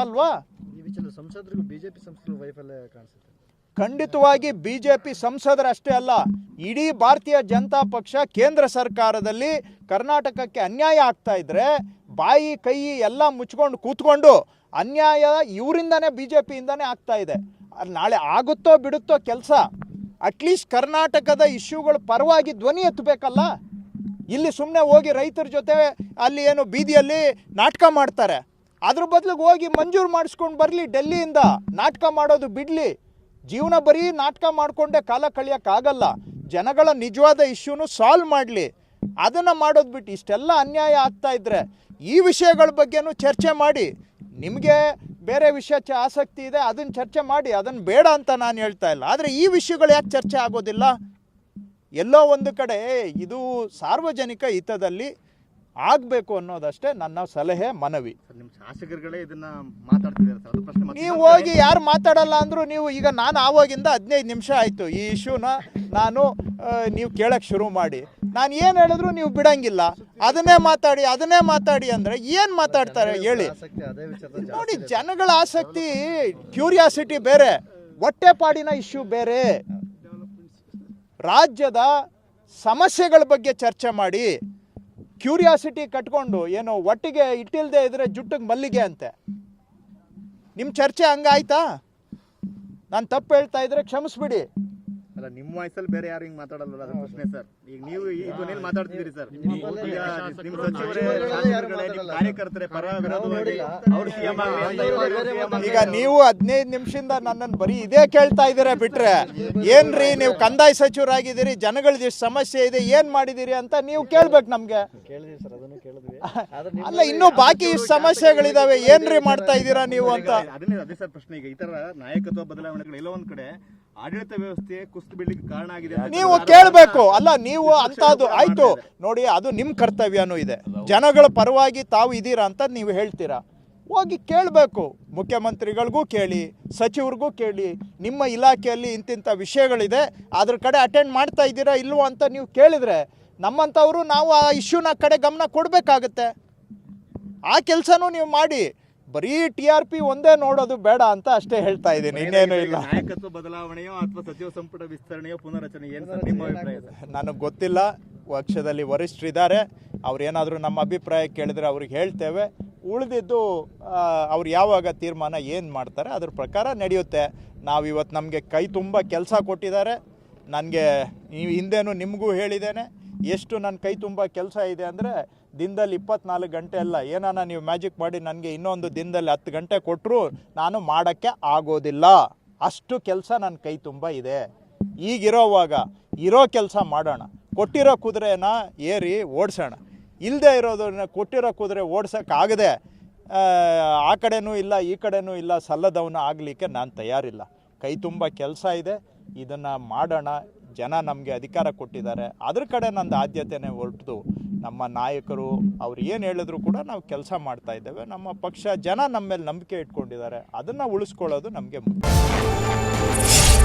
ಅಲ್ವಾ? ಸಂಸದರಿಗೂ ಬಿಜೆಪಿ ಸಂಸದರು ವೈಫಲ್ಯ ಕಾಣಿಸುತ್ತೆ. ಖಂಡಿತವಾಗಿ ಬಿಜೆಪಿ ಸಂಸದರಷ್ಟೇ ಅಲ್ಲ ಇಡೀ ಭಾರತೀಯ ಜನತಾ ಪಕ್ಷ ಕೇಂದ್ರ ಸರ್ಕಾರದಲ್ಲಿ ಕರ್ನಾಟಕಕ್ಕೆ ಅನ್ಯಾಯ ಆಗ್ತಾ ಇದ್ರೆ ಬಾಯಿ ಕೈ ಎಲ್ಲ ಮುಚ್ಕೊಂಡು ಕೂತ್ಕೊಂಡು ಅನ್ಯಾಯ ಇವರಿಂದನೇ ಬಿ ಜೆ ಪಿಯಿಂದನೇ ಆಗ್ತಾ ಇದೆ. ನಾಳೆ ಆಗುತ್ತೋ ಬಿಡುತ್ತೋ ಕೆಲಸ ಅಟ್ಲೀಸ್ಟ್ ಕರ್ನಾಟಕದ ಇಶ್ಯೂಗಳ ಪರವಾಗಿ ಧ್ವನಿ ಎತ್ತಬೇಕಲ್ಲ? ಇಲ್ಲಿ ಸುಮ್ಮನೆ ಹೋಗಿ ರೈತರ ಜೊತೆ ಅಲ್ಲಿ ಏನು ಬೀದಿಯಲ್ಲಿ ನಾಟಕ ಮಾಡ್ತಾರೆ. ಅದ್ರ ಬದಲಿಗೆ ಹೋಗಿ ಮಂಜೂರು ಮಾಡಿಸ್ಕೊಂಡು ಬರಲಿ, ಡೆಲ್ಲಿಯಿಂದ ನಾಟಕ ಮಾಡೋದು ಬಿಡಲಿ. ಜೀವನ ಬರೀ ನಾಟಕ ಮಾಡಿಕೊಂಡೇ ಕಾಲ ಕಳಿಯೋಕ್ಕಾಗಲ್ಲ ಜನಗಳ ನಿಜವಾದ ಇಶ್ಯೂನು ಸಾಲ್ವ್ ಮಾಡಲಿ. ಅದನ್ನು ಮಾಡೋದು ಬಿಟ್ಟು ಇಷ್ಟೆಲ್ಲ ಅನ್ಯಾಯ ಆಗ್ತಾ ಇದ್ದರೆ ಈ ವಿಷಯಗಳ ಬಗ್ಗೆನೂ ಚರ್ಚೆ ಮಾಡಿ. ನಿಮಗೆ ಬೇರೆ ವಿಷಯ ಚ ಆಸಕ್ತಿ ಇದೆ ಅದನ್ನು ಚರ್ಚೆ ಮಾಡಿ. ಅದನ್ನು ಬೇಡ ಅಂತ ನಾನು ಹೇಳ್ತಾ ಇಲ್ಲ. ಆದರೆ ಈ ವಿಷಯಗಳು ಯಾಕೆ ಚರ್ಚೆ ಆಗೋದಿಲ್ಲ? ಎಲ್ಲೋ ಒಂದು ಕಡೆ ಇದು ಸಾರ್ವಜನಿಕ ಹಿತದಲ್ಲಿ ಆಗಬೇಕು ಅನ್ನೋದಷ್ಟೇ ನನ್ನ ಸಲಹೆ ಮನವಿ. ನಿಮ್ಮ ಶಾಸಕರುಗಳೇ ಇದನ್ನ ಮಾತಾಡ್ತಿದ್ದಾರೆ ನೀವು ಹೋಗಿ ಯಾರು ಮಾತಾಡಲ್ಲ ಅಂದರೂ ನೀವು ಈಗ ನಾನು ಆವಾಗಿಂದ ಹದಿನೈದು ನಿಮಿಷ ಆಯಿತು. ಈ ಇಶ್ಯೂನ ನಾನು ನೀವು ಕೇಳೋಕ್ಕೆ ಶುರು ಮಾಡಿ. ನಾನು ಏನು ಹೇಳಿದ್ರು ನೀವು ಬಿಡಂಗಿಲ್ಲ. ಅದನ್ನೇ ಮಾತಾಡಿ ಅದನ್ನೇ ಮಾತಾಡಿ ಅಂದರೆ ಏನು ಮಾತಾಡ್ತಾರೆ ಹೇಳಿ. ನೋಡಿ ಜನಗಳ ಆಸಕ್ತಿ ಕ್ಯೂರಿಯಾಸಿಟಿ ಬೇರೆ ಹೊಟ್ಟೆಪಾಡಿನ ಇಶ್ಯೂ ಬೇರೆ. ರಾಜ್ಯದ ಸಮಸ್ಯೆಗಳ ಬಗ್ಗೆ ಚರ್ಚೆ ಮಾಡಿ. ಕ್ಯೂರಿಯಾಸಿಟಿ ಕಟ್ಕೊಂಡು ಏನು ಒಟ್ಟಿಗೆ ಇಟ್ಟಿಲ್ದೆ ಇದ್ರೆ ಜುಟ್ಟಿಗೆ ಮಲ್ಲಿಗೆ ಅಂತೆ. ನಿಮ್ಮ ಚರ್ಚೆ ಹಂಗಾಯ್ತಾ? ನಾನು ತಪ್ಪು ಹೇಳ್ತಾ ಇದ್ರೆ ಕ್ಷಮಿಸ್ಬಿಡಿ. ಅಲ್ಲ ನಿಮ್ಮ ವಯಸ್ಸಲ್ಲಿ ಬೇರೆ ಯಾರು ಹಿಂಗ್ ಮಾತಾಡಲ್ಲ ಪ್ರಶ್ನೆ ಸರ್. ಈಗ ನೀವು ಈ ಧ್ವನಿಯಲ್ಲಿ ಮಾತಾಡ್ತಿದ್ದೀರಿ ಸರ್. ನಿಮ್ಮ ಸಚಿವರೇ ಶಾಸಕರುಗಳೇ, ಕಾರ್ಯಕರ್ತರೇ ಪರ ವಿರೋಧವಾಗಿ ಅವ್ರು ಸಿಎಂ ಅಂತ ಇವ್ರು ಈಗ ನೀವು ಹದಿನೈದು ನಿಮಿಷದಿಂದ ನನ್ನನ್ನು ಬರೀ ಇದೇ ಕೇಳ್ತಾ ಇದ್ದೀರಾ ಬಿಟ್ರೆ ಏನ್ರಿ ನೀವು ಕಂದಾಯ ಸಚಿವರಾಗಿದ್ದೀರಿ ಜನಗಳದ್ದು ಎಷ್ಟು ಸಮಸ್ಯೆ ಇದೆ ಏನ್ ಮಾಡಿದಿರಿ ಅಂತ ನೀವು ಕೇಳ್ಬೇಕು ನಮ್ಗೆ. ಕೇಳಿದ್ವಿ ಸರ್ ಅದನ್ನು ಕೇಳಿದ್ವಿ. ಅಲ್ಲ ಇನ್ನೂ ಬಾಕಿ ಇಷ್ಟು ಸಮಸ್ಯೆಗಳಿದಾವೆ ಏನ್ರಿ ಮಾಡ್ತಾ ಇದ್ದೀರಾ ನೀವು ಅಂತ. ಅದನ್ನೇ ಅದೇ ಸರ್ ಪ್ರಶ್ನೆ ಈಗ. ಈ ತರ ನಾಯಕತ್ವ ಬದಲಾವಣೆಗಳು ಎಲ್ಲೋ ಒಂದ್ ಕಡೆ ಆಡಳಿತ ವ್ಯವಸ್ಥೆ ಕುಸಿದು ಬೀಳಲಿಕ್ಕೆ ಕಾರಣ ಆಗಿದೆ ನೀವು ಕೇಳಬೇಕು. ಅಲ್ಲ ನೀವು ಅಂತದ್ದು ಆಯ್ತು. ನೋಡಿ ಅದು ನಿಮ್ಮ ಕರ್ತವ್ಯನೂ ಇದೆ. ಜನಗಳ ಪರವಾಗಿ ತಾವು ಇದ್ದೀರಾ ಅಂತ ನೀವು ಹೇಳ್ತೀರಾ? ಹೋಗಿ ಕೇಳಬೇಕು. ಮುಖ್ಯಮಂತ್ರಿಗಳಿಗೂ ಕೇಳಿ ಸಚಿವರಿಗೂ ಕೇಳಿ. ನಿಮ್ಮ ಇಲಾಖೆಯಲ್ಲಿ ಇಂತಿಂಥ ವಿಷಯಗಳಿದೆ. ಅದ್ರ ಕಡೆ ಅಟೆಂಡ್ ಮಾಡ್ತಾ ಇದ್ದೀರಾ ಇಲ್ವೋ ಅಂತ ನೀವು ಕೇಳಿದ್ರೆ ನಮ್ಮಂಥವರು ನಾವು ಆ ಇಶ್ಯೂನ ಕಡೆ ಗಮನ ಕೊಡಬೇಕಾಗತ್ತೆ. ಆ ಕೆಲಸನೂ ನೀವು ಮಾಡಿ. ಬರೀ ಟಿ ಆರ್ ಪಿ ಒಂದೇ ನೋಡೋದು ಬೇಡ ಅಂತ ಅಷ್ಟೇ ಹೇಳ್ತಾ ಇದ್ದೀನಿ ಇನ್ನೇನು ಇಲ್ಲ. ನಾಯಕತ್ವ ಬದಲಾವಣೆಯೋ ಅಥವಾ ಸಚಿವ ಸಂಪುಟ ವಿಸ್ತರಣೆಯೋ ಪುನರಚನೆ ಏನು ಸರ್ ನಿಮ್ಮ ಅಭಿಪ್ರಾಯ ನನಗೆ ಗೊತ್ತಿಲ್ಲ ಪಕ್ಷದಲ್ಲಿ ವರಿಷ್ಠರಿದ್ದಾರೆ ಅವ್ರು ಏನಾದರೂ ನಮ್ಮ ಅಭಿಪ್ರಾಯ ಕೇಳಿದ್ರೆ ಅವ್ರಿಗೆ ಹೇಳ್ತೇವೆ. ಉಳಿದಿದ್ದು ಅವ್ರು ಯಾವಾಗ ತೀರ್ಮಾನ ಏನು ಮಾಡ್ತಾರೆ ಅದ್ರ ಪ್ರಕಾರ ನಡೆಯುತ್ತೆ. ನಾವು ಇವತ್ತು ನಮಗೆ ಕೈ ತುಂಬ ಕೆಲಸ ಕೊಟ್ಟಿದ್ದಾರೆ. ನನಗೆ ನೀವು ಹಿಂದೆನೂ ನಿಮಗೂ ಹೇಳಿದ್ದೇನೆ. ಎಷ್ಟು ನನ್ನ ಕೈ ತುಂಬ ಕೆಲಸ ಇದೆ ಅಂದರೆ ದಿನದಲ್ಲಿ ಇಪ್ಪತ್ನಾಲ್ಕು ಗಂಟೆ ಅಲ್ಲ, ಏನಾನ ನೀವು ಮ್ಯಾಜಿಕ್ ಮಾಡಿ ನನಗೆ ಇನ್ನೊಂದು ದಿನದಲ್ಲಿ ಹತ್ತು ಗಂಟೆ ಕೊಟ್ಟರು ನಾನು ಮಾಡೋಕ್ಕೆ ಆಗೋದಿಲ್ಲ. ಅಷ್ಟು ಕೆಲಸ ನನ್ನ ಕೈ ತುಂಬ ಇದೆ. ಈಗಿರೋವಾಗ ಇರೋ ಕೆಲಸ ಮಾಡೋಣ. ಕೊಟ್ಟಿರೋ ಕುದುರೆನ ಏರಿ ಓಡಿಸೋಣ. ಇಲ್ಲದೆ ಇರೋದನ್ನ ಕೊಟ್ಟಿರೋ ಕುದುರೆ ಓಡ್ಸೋಕ್ಕಾಗದೆ ಆ ಕಡೆನೂ ಇಲ್ಲ, ಈ ಕಡೆನೂ ಇಲ್ಲ, ಸಲ್ಲದವನ ಆಗಲಿಕ್ಕೆ ನಾನು ತಯಾರಿಲ್ಲ. ಕೈ ತುಂಬ ಕೆಲಸ ಇದೆ, ಇದನ್ನು ಮಾಡೋಣ. ಜನ ನಮಗೆ ಅಧಿಕಾರ ಕೊಟ್ಟಿದ್ದಾರೆ. ಅದ್ರ ಕಡೆ ನಂದು ಆದ್ಯತೆನೇ ಹೊರಟು. ನಮ್ಮ ನಾಯಕರು ಅವ್ರು ಏನು ಹೇಳಿದ್ರು ಕೂಡ ನಾವು ಕೆಲಸ ಮಾಡ್ತಾ ಇದ್ದೇವೆ. ನಮ್ಮ ಪಕ್ಷ ಜನ ನಮ್ಮ ಮೇಲೆ ನಂಬಿಕೆ ಇಟ್ಕೊಂಡಿದ್ದಾರೆ. ಅದನ್ನು ಉಳಿಸ್ಕೊಳ್ಳೋದು ನಮಗೆ ಮುಖ್ಯ.